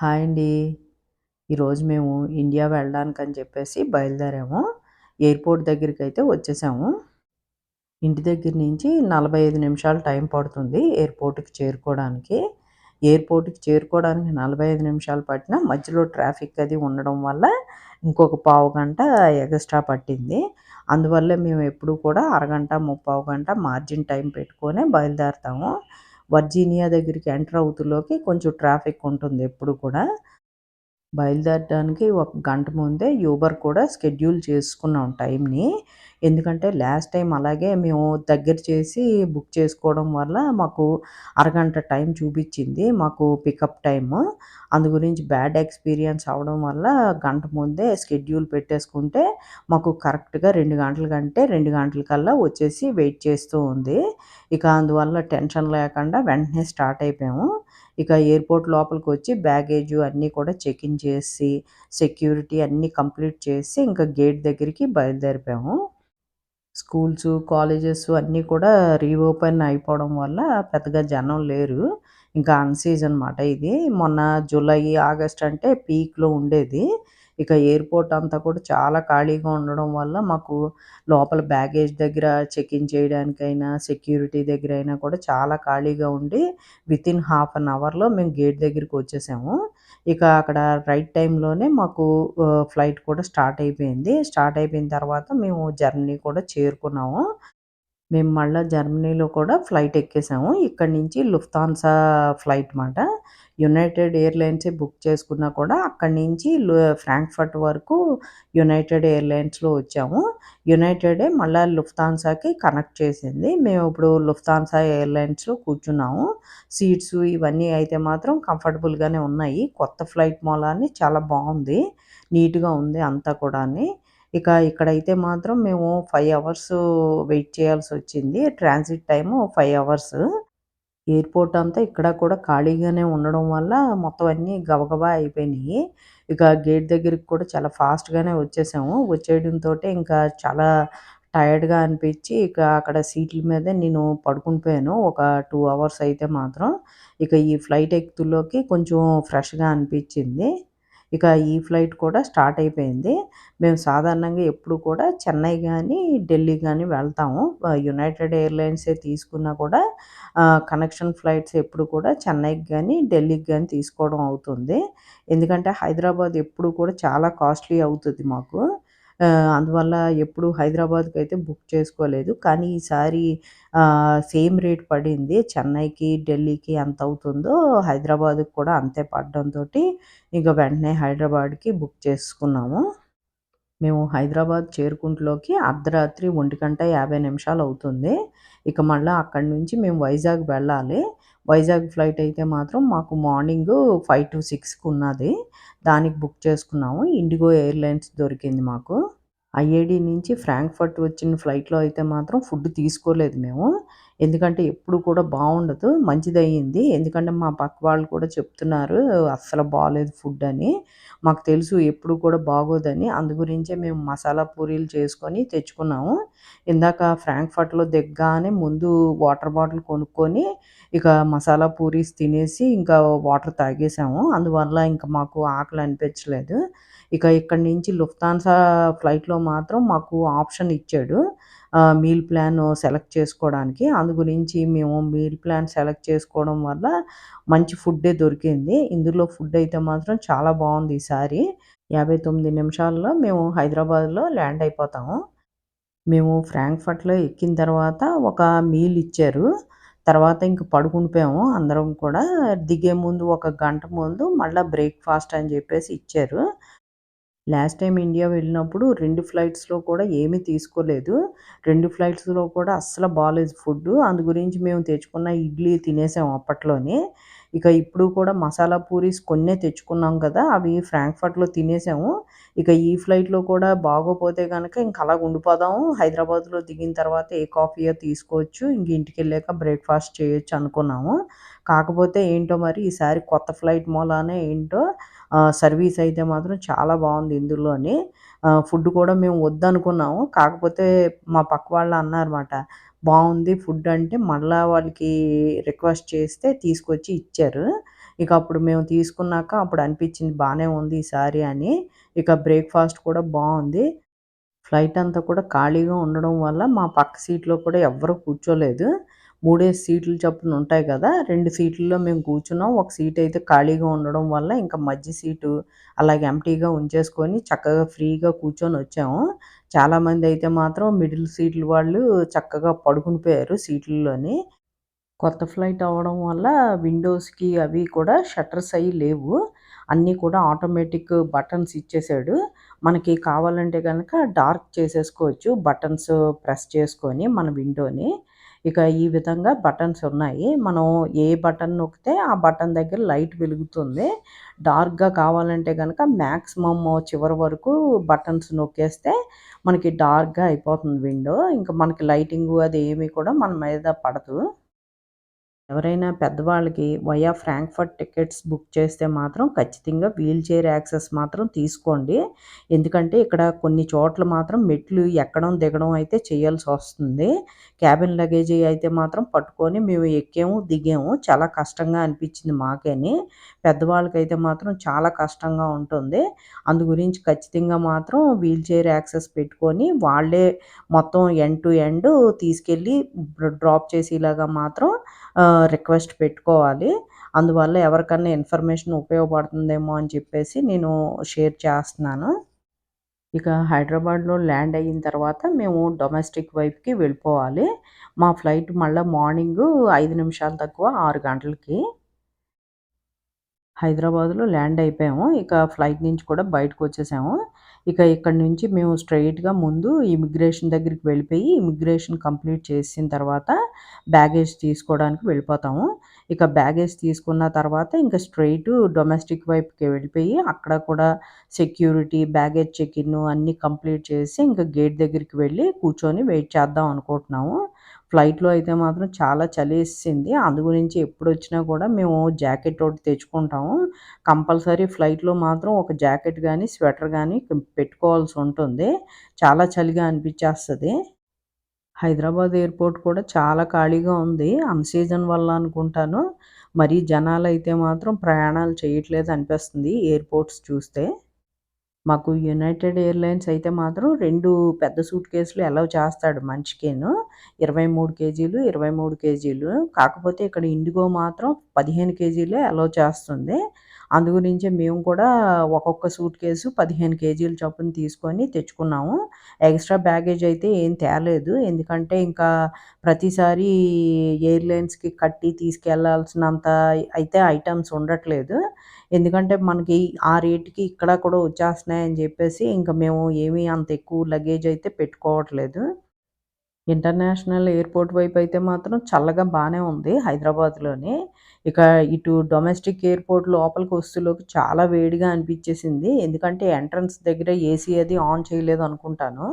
Hi అండి. ఈరోజు మేము ఇండియా వెళ్ళడానికి అని చెప్పేసి బయలుదేరాము. ఎయిర్‌పోర్ట్ దగ్గరికి అయితే వచ్చేసాము. ఇంటి దగ్గర నుంచి 45 నిమిషాలు టైం పడుతుంది ఎయిర్‌పోర్ట్‌కి చేరుకోవడానికి. ఎయిర్‌పోర్ట్‌కి చేరుకోవడానికి 45 నిమిషాలు పట్టినా మధ్యలో ట్రాఫిక్ అది ఉండడం వల్ల ఇంకొక పావు గంట ఎగస్ట్రా పట్టింది. అందువల్ల మేము ఎప్పుడూ కూడా అరగంట, ముప్పావు గంట మార్జిన్ టైం పెట్టుకొని బయలుదేరుతాము వర్జీనియా దగ్గరికి ఎంటర్ అవుతులోకి కొంచెం ట్రాఫిక్ ఉంటుంది ఎప్పుడు కూడా. బయలుదేరడానికి ఒక గంట ముందే యూబర్ కూడా షెడ్యూల్ చేసుకున్నాం టైంని. ఎందుకంటే లాస్ట్ టైం అలాగే మేము దగ్గర చేసి బుక్ చేసుకోవడం వల్ల మాకు అరగంట టైం చూపించింది మాకు పికప్ టైము. అందు గురించి బ్యాడ్ ఎక్స్‌పీరియన్స్ అవ్వడం వల్ల గంట ముందే షెడ్యూల్ పెట్టేసుకుంటే మాకు కరెక్ట్‌గా రెండు గంటల కంటే 2 గంటలకల్లా వచ్చేసి వెయిట్ చేస్తూ ఉంది. ఇక అందువల్ల టెన్షన్ లేకుండా వెంటనే స్టార్ట్ అయిపోయాము. ఇక ఎయిర్‌పోర్ట్ లోపలికి వచ్చి బ్యాగేజు అన్నీ కూడా చెక్ ఇన్ చేసి, సెక్యూరిటీ అన్నీ కంప్లీట్ చేసి ఇంకా గేట్ దగ్గరికి బయలుదేరిపోయాము. స్కూల్స్ కాలేజెస్ అన్నీ కూడా రీఓపెన్ అయిపోవడం వల్ల పెద్దగా జనం లేరు. ఇంకా అన్ సీజన్ ఇది. మొన్న జూలై, ఆగస్ట్ అంటే పీక్‌లో ఉండేది. ఇక ఎయిర్‌పోర్ట్ అంతా కూడా చాలా ఖాళీగా ఉండడం వల్ల మాకు లోపల బ్యాగేజ్ దగ్గర చెక్ ఇన్ చేయడానికైనా, సెక్యూరిటీ దగ్గర అయినా కూడా చాలా ఖాళీగా ఉండి వితిన్ హాఫ్ అన్ అవర్‌లో మేము గేట్ దగ్గరికి వచ్చేసాము. ఇక అక్కడ రైట్ టైంలోనే మాకు ఫ్లైట్ కూడా స్టార్ట్ అయిపోయింది. స్టార్ట్ అయిపోయిన తర్వాత మేము జర్మనీ కూడా చేరుకున్నాము. మేము మళ్ళీ జర్మనీలో కూడా ఫ్లైట్ ఎక్కేసాము. ఇక్కడ నుంచి లుఫ్తాన్సా ఫ్లైట్ మాట. యునైటెడ్ ఎయిర్‌లైన్సే బుక్ చేసుకున్నా కూడా అక్కడి నుంచి ఫ్రాంక్‌ఫర్ట్ వరకు యునైటెడ్ ఎయిర్‌లైన్స్‌లో వచ్చాము. యునైటెడే మళ్ళా లుఫ్తాన్సాకి కనెక్ట్ చేసింది. మేము ఇప్పుడు లుఫ్తాన్సా ఎయిర్‌లైన్స్‌లో కూర్చున్నాము. సీట్స్ ఇవన్నీ అయితే మాత్రం కంఫర్టబుల్‌గానే ఉన్నాయి. కొత్త ఫ్లైట్ మూలాన్ని చాలా బాగుంది నీట్‌గా ఉంది అంతా కూడా ఇక ఇక్కడైతే మాత్రం మేము ఫైవ్ అవర్స్ వెయిట్ చేయాల్సి వచ్చింది transit time five hours. Airport అంతా ఇక్కడ కూడా ఖాళీగానే ఉండడం వల్ల మొత్తం అన్నీ గబగబా అయిపోయినాయి ఇక గేట్ దగ్గరికి కూడా చాలా ఫాస్ట్‌గానే వచ్చేసాము. వచ్చేయడంతో ఇంకా చాలా టైర్డ్‌గా అనిపించి ఇక అక్కడ సీట్ల మీదే నేను పడుకొని పోయాను. ఒక టూ అవర్స్ అయితే మాత్రం. ఇక ఈ ఫ్లైట్ ఎక్కుతులోకి కొంచెం ఫ్రెష్‌గా అనిపించింది. ఇక ఈ ఫ్లైట్ కూడా స్టార్ట్ అయిపోయింది. మేము సాధారణంగా ఎప్పుడు కూడా చెన్నై కానీ ఢిల్లీ కానీ వెళ్తాము. యునైటెడ్ ఎయిర్‌లైన్సే తీసుకున్నా కూడా కనెక్షన్ ఫ్లైట్స్ ఎప్పుడు కూడా చెన్నైకి కానీ ఢిల్లీకి కానీ తీసుకోవడం అవుతుంది. ఎందుకంటే హైదరాబాద్ ఎప్పుడు కూడా చాలా కాస్ట్‌లీ అవుతుంది మాకు. అందువల్ల ఎప్పుడు హైదరాబాద్కి అయితే బుక్ చేసుకోలేదు. కానీ ఈసారి సేమ్ రేట్ పడింది. చెన్నైకి, ఢిల్లీకి ఎంత అవుతుందో హైదరాబాద్‌కి కూడా అంతే పడడంతో ఇక వెంటనే హైదరాబాద్‌కి బుక్ చేసుకున్నాము. మేము హైదరాబాద్ చేరుకుంటలోకి అర్ధరాత్రి 1:50 నిమిషాలు అవుతుంది. ఇక మళ్ళీ అక్కడి నుంచి మేము వైజాగ్ వెళ్ళాలి. వైజాగ్ ఫ్లైట్ అయితే మాత్రం మాకు మార్నింగు 5-6కి ఉన్నది. దానికి బుక్ చేసుకున్నాము. ఇండిగో ఎయిర్‌లైన్స్ దొరికింది మాకు. ఐఏడి నుంచి ఫ్రాంక్‌ఫర్ట్ వచ్చిన ఫ్లైట్‌లో అయితే మాత్రం ఫుడ్ తీసుకోలేదు మేము. ఎందుకంటే ఎప్పుడు కూడా బాగుండదు మంచిదయ్యింది ఎందుకంటే మా పక్క వాళ్ళు కూడా చెప్తున్నారు అస్సలు బాగాలేదు ఫుడ్ అని. మాకు తెలుసు ఎప్పుడు కూడా బాగోదని. అందు గురించే మేము మసాలా పూరీలు చేసుకొని తెచ్చుకున్నాము. ఇందాక ఫ్రాంక్‌ఫర్ట్‌లో దిగ్గానే ముందు వాటర్ బాటిల్ కొనుక్కొని ఇక మసాలా పూరీస్ తినేసి ఇంకా వాటర్ తాగేసాము. అందువల్ల ఇంకా మాకు ఆకలి అనిపించలేదు. ఇక ఇక్కడి నుంచి లుఫ్తాన్సా ఫ్లైట్‌లో మాత్రం మాకు ఆప్షన్ ఇచ్చాడు. మీల్ ప్లాన్ సెలెక్ట్ చేసుకోవడానికి. అందు గురించి మేము మీల్ ప్లాన్ సెలెక్ట్ చేసుకోవడం వల్ల మంచి ఫుడ్డే దొరికింది. ఇందులో ఫుడ్ అయితే మాత్రం చాలా బాగుంది ఈసారి. 59 నిమిషాల్లో మేము హైదరాబాద్‌లో ల్యాండ్ అయిపోతాము. మేము ఫ్రాంక్‌ఫర్ట్‌లో ఎక్కిన తర్వాత ఒక మీల్ ఇచ్చారు. తర్వాత ఇంక పడుకుండిపోయాము అందరం కూడా. దిగే ముందు ఒక గంట ముందు మళ్ళీ బ్రేక్‌ఫాస్ట్ అని చెప్పేసి ఇచ్చారు. లాస్ట్ టైం ఇండియా వెళ్ళినప్పుడు రెండు ఫ్లైట్స్‌లో కూడా ఏమీ తీసుకోలేదు. రెండు ఫ్లైట్స్‌లో కూడా అస్సలు బాగాలేదు ఫుడ్డు. అందు గురించి మేము తెచ్చుకున్న ఇడ్లీ తినేసాం అప్పట్లోనే. ఇక ఇప్పుడు కూడా మసాలా పూరీస్ కొన్నే తెచ్చుకున్నాం కదా! అవి ఫ్రాంక్‌ఫర్ట్‌లో తినేసాము. ఇక ఈ ఫ్లైట్‌లో కూడా బాగోపోతే కనుక ఇంక అలా ఉండిపోదాము. హైదరాబాద్‌లో దిగిన తర్వాత ఏ కాఫీయో తీసుకోవచ్చు. ఇంక ఇంటికెళ్ళాక బ్రేక్‌ఫాస్ట్ చేయొచ్చు అనుకున్నాము. కాకపోతే ఏంటో మరి ఈసారి కొత్త ఫ్లైట్ మూలానే ఏంటో సర్వీస్ అయితే మాత్రం చాలా బాగుంది ఇందులోని. ఫుడ్ కూడా మేము వద్దనుకున్నాము. కాకపోతే మా పక్క వాళ్ళు అన్నారన్నమాట. బాగుంది ఫుడ్ అంటే మళ్ళీ వాళ్ళకి రిక్వెస్ట్ చేస్తే తీసుకొచ్చి ఇచ్చారు. ఇక అప్పుడు మేము తీసుకున్నాక అప్పుడు అనిపించింది బాగానే ఉంది ఈ సారీ అని. ఇక బ్రేక్ఫాస్ట్ కూడా బాగుంది. ఫ్లైట్ అంతా కూడా ఖాళీగా ఉండడం వల్ల మా పక్క సీట్లో కూడా ఎవ్వరూ కూర్చోలేదు. మూడే సీట్లు చొప్పున ఉంటాయి కదా రెండు సీట్లలో మేము కూర్చున్నాం. ఒక సీట్ అయితే ఖాళీగా ఉండడం వల్ల ఇంకా మధ్య సీటు అలాగే ఎంటీగా ఉంచేసుకొని చక్కగా ఫ్రీగా కూర్చొని వచ్చాము. చాలామంది అయితే మాత్రం మిడిల్ సీట్లు వాళ్ళు చక్కగా పడుకుని పోయారు సీట్లలోని. కొత్త ఫ్లైట్ అవ్వడం వల్ల విండోస్కి అవి కూడా షట్టర్స్ అవి లేవు. అన్నీ కూడా ఆటోమేటిక్ బటన్స్ ఇచ్చేసాడు. మనకి కావాలంటే కనుక డార్క్ చేసేసుకోవచ్చు. బటన్స్ ప్రెస్ చేసుకొని మన విండోని ఇక ఈ విధంగా బటన్స్ ఉన్నాయి. మనం ఏ బటన్ నొక్కితే ఆ బటన్ దగ్గర లైట్ వెలుగుతుంది. డార్క్గా కావాలంటే కనుక మ్యాక్సిమమ్ చివరి వరకు బటన్స్ నొక్కేస్తే మనకి డార్క్గా అయిపోతుంది విండో. ఇంకా మనకి లైటింగ్ అది ఏమీ కూడా మన మీద పడదు. ఎవరైనా పెద్దవాళ్ళకి వయా ఫ్రాంక్ఫర్ట్ టికెట్స్ బుక్ చేస్తే మాత్రం ఖచ్చితంగా వీల్ చైర్ యాక్సెస్ మాత్రం తీసుకోండి. ఎందుకంటే ఇక్కడ కొన్ని చోట్ల మాత్రం మెట్లు ఎక్కడం దిగడం అయితే చేయాల్సి వస్తుంది. క్యాబిన్ లగేజీ అయితే మాత్రం పట్టుకొని మేము ఎక్కాము దిగాము. చాలా కష్టంగా అనిపించింది మాకేని. పెద్దవాళ్ళకైతే మాత్రం చాలా కష్టంగా ఉంటుంది. అందు గురించి ఖచ్చితంగా మాత్రం వీల్ చైర్ యాక్సెస్ పెట్టుకొని వాళ్ళే మొత్తం ఎండ్ టు ఎండ్ తీసుకెళ్ళి డ్రాప్ చేసేలాగా మాత్రం రిక్వెస్ట్ పెట్టుకోవాలి. అందువల్ల ఎవరికన్నా ఇన్ఫర్మేషన్ ఉపయోగపడుతుందేమో అని చెప్పేసి నేను షేర్ చేస్తున్నాను. ఇక హైదరాబాద్లో ల్యాండ్ అయిన తర్వాత మేము డొమెస్టిక్ వైపుకి వెళ్ళిపోవాలి. మా ఫ్లైట్ మళ్ళీ మార్నింగ్ ఐదు నిమిషాలు తక్కువ ఆరు గంటలకి. హైదరాబాద్లో ల్యాండ్ అయిపోయాము. ఇక ఫ్లైట్ నుంచి కూడా బయటకు వచ్చేసాము. ఇక ఇక్కడ నుంచి మేము స్ట్రైట్గా ముందు ఇమిగ్రేషన్ దగ్గరికి వెళ్ళిపోయి ఇమిగ్రేషన్ కంప్లీట్ చేసిన తర్వాత బ్యాగేజ్ తీసుకోవడానికి వెళ్ళిపోతాము. ఇక బ్యాగేజ్ తీసుకున్న తర్వాత ఇంకా స్ట్రైట్ డొమెస్టిక్ వైపుకి వెళ్ళిపోయి అక్కడ కూడా సెక్యూరిటీ బ్యాగేజ్ చెక్ ఇన్ అన్నీ కంప్లీట్ చేసి ఇంకా గేట్ దగ్గరికి వెళ్ళి కూర్చొని వెయిట్ చేద్దాం అనుకుంటున్నాము. ఫ్లైట్లో అయితే మాత్రం చాలా చలి వేసింది. అందు గురించి ఎప్పుడు వచ్చినా కూడా మేము జాకెట్ ఒకటి తెచ్చుకుంటాము. కంపల్సరీ ఫ్లైట్లో మాత్రం ఒక జాకెట్ కానీ స్వెటర్ కానీ పెట్టుకోవాల్సి ఉంటుంది. చాలా చలిగా అనిపించేస్తుంది. హైదరాబాద్ ఎయిర్పోర్ట్ కూడా చాలా ఖాళీగా ఉంది. అన్ సీజన్ వల్ల అనుకుంటాను. మరీ జనాలు అయితే మాత్రం ప్రయాణాలు చేయట్లేదు అనిపిస్తుంది ఎయిర్పోర్ట్స్ చూస్తే. మాకు యునైటెడ్ ఎయిర్లైన్స్ అయితే మాత్రం రెండు పెద్ద సూట్ కేసులు అలౌ చేస్తాడు మనిషికేను. ఇరవై మూడు కేజీలు ఇరవై మూడు కేజీలు. కాకపోతే ఇక్కడ ఇండిగో మాత్రం పదిహేను కేజీలే అలౌ చేస్తుంది. అందు గురించి మేము కూడా ఒక్కొక్క సూట్ కేసు పదిహేను కేజీల చొప్పున తీసుకొని తెచ్చుకున్నాము. ఎక్స్ట్రా బ్యాగేజ్ అయితే ఏం తేలేదు. ఎందుకంటే ఇంకా ప్రతిసారి ఎయిర్లైన్స్కి కట్టి తీసుకెళ్ళాల్సినంత అయితే ఐటమ్స్ ఉండట్లేదు. ఎందుకంటే మనకి ఆ రేటుకి ఇక్కడ కూడా వచ్చేస్తున్నాయి అని చెప్పేసి ఇంకా మేము ఏమీ అంత ఎక్కువ లగేజ్ అయితే పెట్టుకోవట్లేదు. ఇంటర్నేషనల్ ఎయిర్పోర్ట్ వైపు అయితే మాత్రం చల్లగా బాగానే ఉంది హైదరాబాద్లోని. ఇక ఇటు డొమెస్టిక్ ఎయిర్పోర్ట్ లోపలికి వస్తులోకి చాలా వేడిగా అనిపించేసింది. ఎందుకంటే ఎంట్రన్స్ దగ్గర ఏసీ అది ఆన్ చేయలేదు అనుకుంటాను.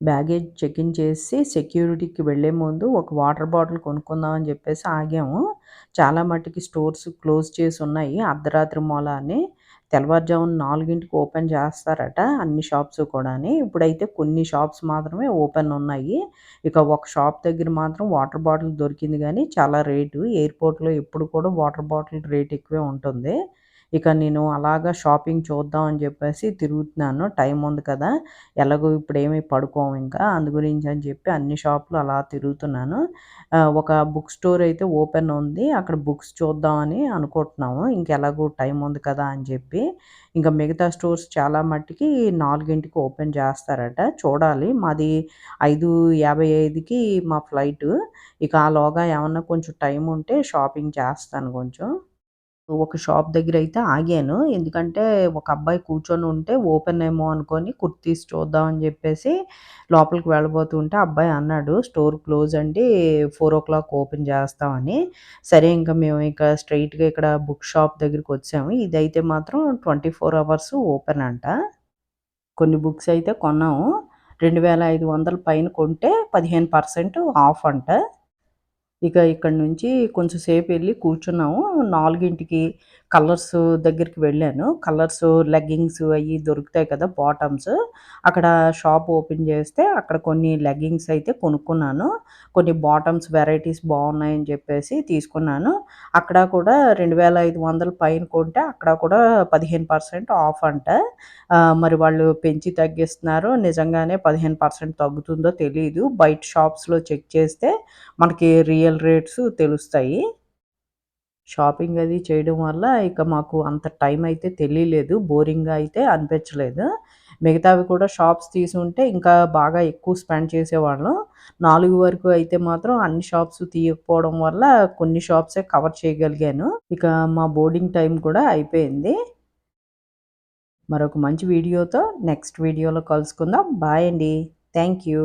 బ్యాగేజ్ చెక్ ఇన్ చేసి సెక్యూరిటీకి వెళ్ళే ముందు ఒక వాటర్ బాటిల్ కొనుక్కుందామని చెప్పేసి ఆగాము. చాలా మట్టుకి స్టోర్స్ క్లోజ్ చేసి ఉన్నాయి. అర్ధరాత్రి మూల అని తెల్లవారుజామున నాలుగింటికి ఓపెన్ చేస్తారట అన్ని షాప్స్ కూడా ఇప్పుడైతే కొన్ని షాప్స్ మాత్రమే ఓపెన్ ఉన్నాయి. ఇక ఒక షాప్ దగ్గర మాత్రం వాటర్ బాటిల్ దొరికింది కానీ చాలా రేటు. ఎయిర్పోర్ట్లో ఎప్పుడు కూడా వాటర్ బాటిల్ రేట్ ఎక్కువే ఉంటుంది. ఇక నేను అలాగా షాపింగ్ చూద్దాం అని చెప్పేసి తిరుగుతున్నాను. టైం ఉంది కదా ఎలాగో ఇప్పుడు ఏమీ పడుకోము ఇంకా. అందు గురించి అని చెప్పి అన్ని షాపులు అలా తిరుగుతున్నాను. ఒక బుక్ స్టోర్ అయితే ఓపెన్ ఉంది. అక్కడ బుక్స్ చూద్దామని అనుకుంటున్నాము. ఇంకెలాగో టైం ఉంది కదా అని చెప్పి. ఇంకా మిగతా స్టోర్స్ చాలా మట్టికి నాలుగింటికి ఓపెన్ చేస్తారట. చూడాలి. మాది ఐదు యాభై ఐదుకి మా ఫ్లైట్. ఇక ఆలోగా ఏమన్నా కొంచెం టైం ఉంటే షాపింగ్ చేస్తాను కొంచెం. ఒక షాప్ దగ్గర అయితే ఆగాను. ఎందుకంటే ఒక అబ్బాయి కూర్చొని ఉంటే ఓపెన్ ఏమో అనుకొని కుర్తీస్ చూద్దాం అని చెప్పేసి లోపలికి వెళ్ళబోతుంటే అబ్బాయి అన్నాడు స్టోర్ క్లోజ్ అండి ఫోర్ ఓ క్లాక్ ఓపెన్ చేస్తామని. సరే ఇంకా మేము ఇక స్ట్రైట్గా ఇక్కడ బుక్ షాప్ దగ్గరికి వచ్చాము. ఇదైతే మాత్రం ట్వంటీ ఫోర్ అవర్స్ ఓపెన్ అంట. కొన్ని బుక్స్ అయితే కొన్నాము. రెండు వేల ఐదు వందల పైన కొంటే పదిహేను పర్సెంట్ ఆఫ్ అంట. ఇక ఇక్కడ నుంచి కొంచెం సేపు వెళ్ళి కూర్చున్నాము. నాలుగింటికి కలర్స్ దగ్గరికి వెళ్ళాను. కలర్స్ లెగ్గింగ్స్ అవి దొరుకుతాయి కదా బాటమ్స్. అక్కడ షాప్ ఓపెన్ చేస్తే అక్కడ కొన్ని లెగ్గింగ్స్ అయితే కొనుక్కున్నాను. కొన్ని బాటమ్స్ వెరైటీస్ బాగున్నాయని చెప్పేసి తీసుకున్నాను. అక్కడ కూడా రెండు వేల ఐదు వందల పైన కొంటే అక్కడ కూడా పదిహేను పర్సెంట్ ఆఫ్ అంట. మరి వాళ్ళు పెంచి తగ్గిస్తున్నారు. నిజంగానే పదిహేను పర్సెంట్ తగ్గుతుందో తెలియదు బయట షాప్స్లో చెక్ చేస్తే మనకి రియల్ రేట్స్ తెలుస్తాయి. షాపింగ్ అది చేయడం వల్ల ఇక మాకు అంత టైం అయితే తెలియలేదు. బోరింగ్గా అయితే అనిపించలేదు. మిగతావి కూడా షాప్స్ తీసుంటే ఇంకా బాగా ఎక్కువ స్పెండ్ చేసేవాళ్ళం. నాలుగు వరకు అయితే మాత్రం అన్ని షాప్స్ తీయకపోవడం వల్ల కొన్ని షాప్సే కవర్ చేయగలిగాను. ఇక మా బోర్డింగ్ టైం కూడా అయిపోయింది. మరొక మంచి వీడియోతో నెక్స్ట్ వీడియోలో కలుసుకుందాం. బాయ్ అండి. Thank you